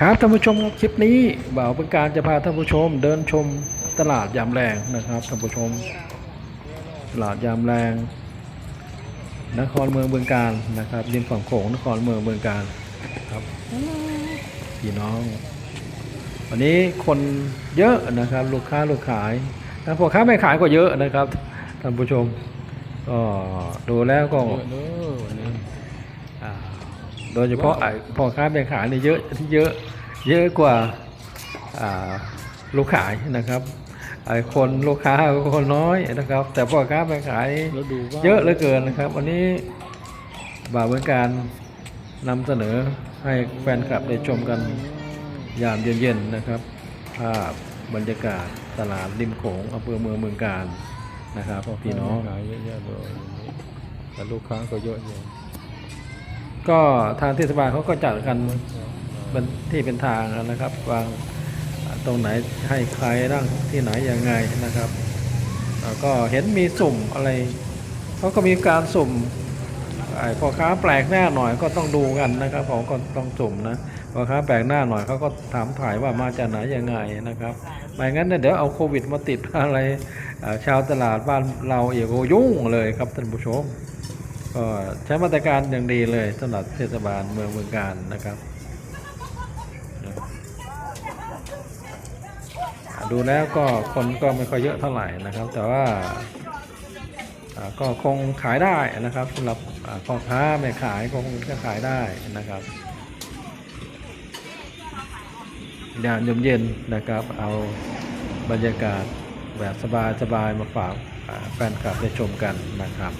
ครับท่านผู้ชมคลิปนี้บ่าวเป็นการจะพาท่านผู้ชม เดินชมตลาดยามแรงนะครับท่านผู้ชม ตลาดยามแรง นครเมืองเบืองการนะครับริมฝั่งโขงนครเมืองเบืองการครับพี่น้อง วันนี้คนเยอะนะครับลูกค้าลูกขายถ้าพ่อค้าไม่ขายก็เยอะนะครับท่านผู้ชมก็ดูแล้วก็ โดยเฉพาะไอ้พ่อค้าแม่ขายนี่เยอะเยอะเยอะกว่าอ่าลูกขายนะครับไอ้คนลูกค้าก็คนน้อยนะครับ แต่พ่อค้าแม่ขายแล้วดูว่าเยอะเหลือเกินนะครับ วันนี้บ่าวเหมือนการนำเสนอให้แฟนคลับได้ชมกันยามเย็นๆนะครับ ภาพบรรยากาศตลาดริมโขงอำเภอเมืองเมืองการนะครับพี่น้องขายเยอะแยะเลยวันนี้แต่ลูกค้าก็เยอะอยู่ ก็ทางเทศบาลเขาก็จัดกันเป็นที่เป็นทางนะครับ วางตรงไหนให้ใครนั่งที่ไหนยังไงนะครับแล้วก็เห็นมีสุ่มอะไรเขาก็มีการสุ่มไอ้พ่อค้าแปลกหน้าหน่อยก็ต้องดูกันนะครับเขาก็ต้องสุ่มนะพ่อค้าแปลกหน้าหน่อยเขาก็ถามถ่ายว่ามาจากไหนยังไงนะครับไม่งั้นเนี่ยเดี๋ยวเอาโควิดมาติดอะไรชาวตลาดบ้านเราเอกโอยุ่งเลยครับท่านผู้ชม ก็ใช้มาตรการอย่างดีเลยสำหรับเทศบาลเมืองเมืองการนะครับดูแล้วก็คนก็ไม่ค่อยเยอะเท่าไหร่นะครับ แต่ว่าก็คงขายได้นะครับสำหรับพ่อค้าไม่ขายก็คงจะขายได้นะครับยามเย็นๆนะครับ เอาบรรยากาศแบบสบายๆมาฝากแฟนคลับได้ชมกันนะครับ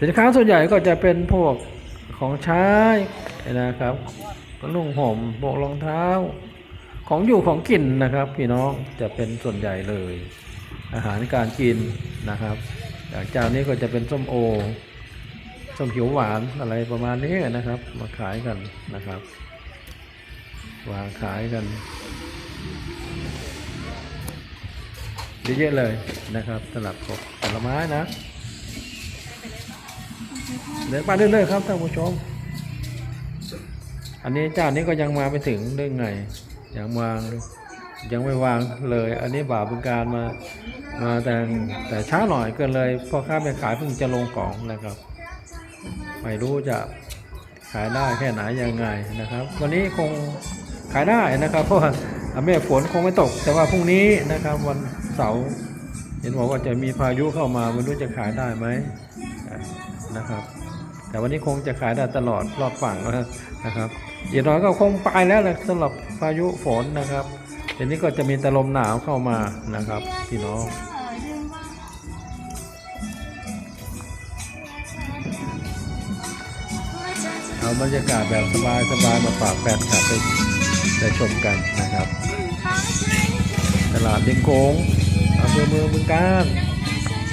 สินค้าส่วนใหญ่ก็จะเป็นพวกของใช้นะครับนุ่งห่มพวกรองเท้า ของอยู่ของกินนะครับ พี่น้องจะเป็นส่วนใหญ่เลย อาหารการกินนะครับอย่างเจ้านี้ก็จะเป็นส้มโอส้มเขียวหวานอะไรประมาณนี้นะครับ มาขายกันนะครับวางขายกันเยอะๆเลยนะครับสลับกบผลไม้นะ เดินไปเรื่อยๆครับท่านผู้ชม อันนี้เจ้านี้ก็ยังมาไม่ถึงเรื่องไงยังวางยังไม่วางเลย อันนี้บ่าวเป็นการมามาแต่แต่ช้าหน่อยเกินเลยพ่อค้าไปขายเพิ่งจะลงของนะครับ ไม่รู้จะขายได้แค่ไหนยังไงนะครับ วันนี้คงขายได้นะครับ เพราะว่าแม่ฝนคงไม่ตก แต่ว่าพรุ่งนี้นะครับวันเสาร์เห็นบอกว่าจะมีพายุเข้ามาไม่รู้จะขายได้ไหมนะครับ แต่วันนี้คงจะขายได้ตลอดรอบฝั่งนะครับอย่างน้อยก็คงไปแล้วแหละสำหรับพายุฝนนะครับทีนี้ก็จะมีต่ลมหนาวเข้ามานะครับพี่น้องเอาบรรยากาศแบบสบายๆมาฝากแฟนคลับได้ได้ชมกันนะครับ ตลาดเด็งโกงอำเภอเมืองบึงการ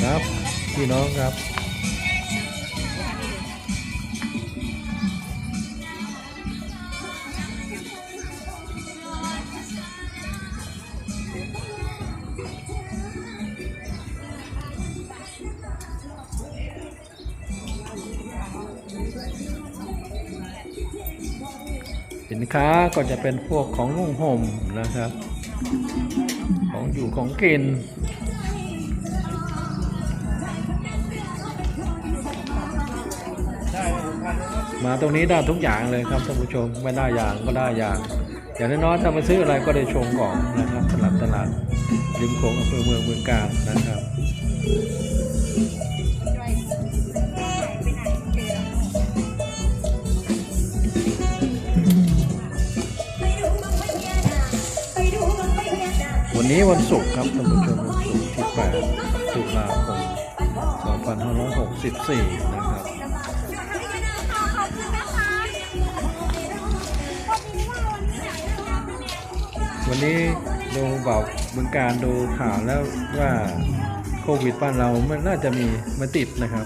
ครับพี่น้องครับ สินค้าก็จะเป็นพวกของนุ่งห่มนะครับ ของอยู่ของกินมาตรงนี้ได้ทุกอย่างเลยครับท่านผู้ชมไม่ได้อย่างก็ได้อย่าง อย่างน้อยๆถ้ามาซื้ออะไรก็ได้ชมของนะครับตลาดตลาดริมโขงอำเภอเมืองเมืองการนะครับ วันนี้วันศุกร์ครับท่านผู้ชมวันศุกร์ที่ 8 ตุลาคม 2564 นะครับวันนี้ดูบอกเมืองการดูข่าวแล้วว่าโควิดบ้านเรามันน่าจะมีมาติดนะครับ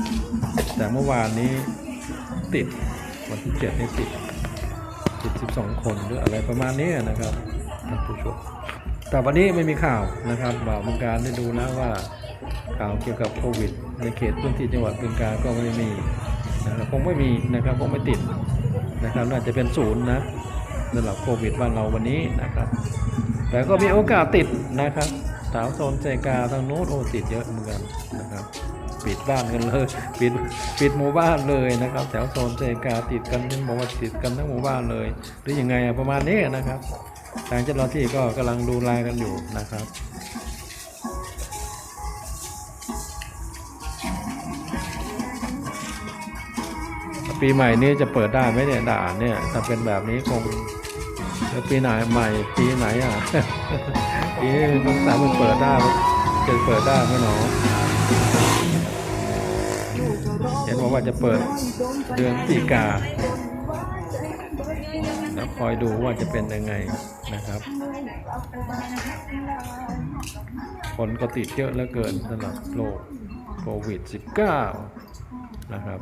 แต่เมื่อวานนี้ติดวันที่เจ็ดนี่ติดติด 12 คนหรืออะไรประมาณนี้นะครับท่านผู้ชม แต่วันนี้ไม่มีข่าวนะครับบ่าวเมืองการได้ดูแล้วว่าข่าวเกี่ยวกับโควิด ในเขตพื้นที่จังหวัดบึงกาฬก็ไม่มีนะครับคงไม่มีนะครับคงไม่ติดนะครับน่าจะเป็นศูนย์นะสำหรับโควิดบ้านเราวันนี้นะครับ แต่ก็มีโอกาสติดนะครับสาวโซนเซกาทางโน้นโอติดเยอะเหมือนกันนะครับ ปิดบ้านกันเลยปิดปิดหมู่บ้านเลยนะครับแถวโซนเซกาติดกันทั้งบอกว่าติดกันทั้งหมู่บ้านเลย หรืออยังไงประมาณนี้นะครับ ทางเจ้าหน้าที่ก็กำลังดูแลกันอยู่นะครับปีใหม่นี้จะเปิดได้ไหมเนี่ยด่านเนี่ยถ้าเป็นแบบนี้คงแล้วปีไหนใหม่ปีไหนอะปีนี้ต้องสามมันเปิดได้จะเปิดได้ไหมหนอเห็นบอกว่าจะเปิดเดือนพฤศจิกา แล้วคอยดูว่าจะเป็นยังไงนะครับ คนก็ติดเยอะเหลือเกินสำหรับโรคโควิด -19 นะครับ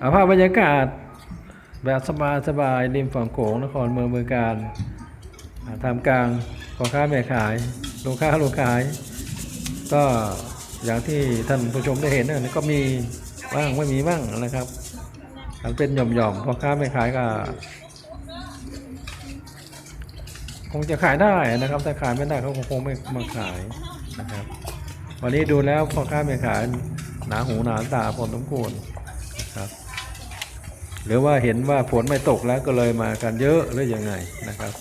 อาภาพบรรยากาศแบบสบายสบายๆริมฝั่งโขงนครเมืองเมืองการทำกลางพ่อค้าแม่ขายลูกค้าลูกขาย ก็อย่างที่ท่านผู้ชมได้เห็นนะก็มีบ้างไม่มีบ้างนะครับ มันเป็นหย่อมๆพ่อค้าแม่ขายก็คงจะขายได้นะครับแต่ขายไม่ได้เขาคงไม่มาขายนะครับ วันนี้ดูแล้วพ่อค้าแม่ขายหนาหูหนาตาพอสมควรนครับ หรือว่าเห็นว่าฝนไม่ตกแล้วก็เลยมากันเยอะหรือยังไงนะครับ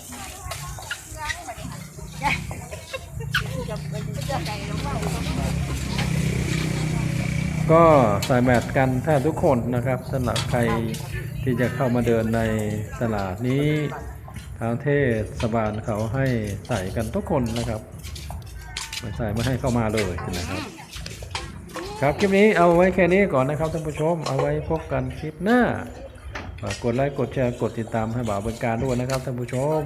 ก็ใส่แมทกันแทบทุกคนนะครับสำหรับใครที่จะเข้ามาเดินในตลาดนี้ทางเทศบาลเขาให้ใส่กันทุกคนนะครับไม่ใส่ไม่ให้เข้ามาเลยนะครับ ครับคลิปนี้เอาไว้แค่นี้ก่อนนะครับท่านผู้ชมเอาไว้พบกันคลิปหน้าฝากกดไลค์กดแชร์กดติดตามให้บ่าวเป็นการด้วยนะครับท่านผู้ชม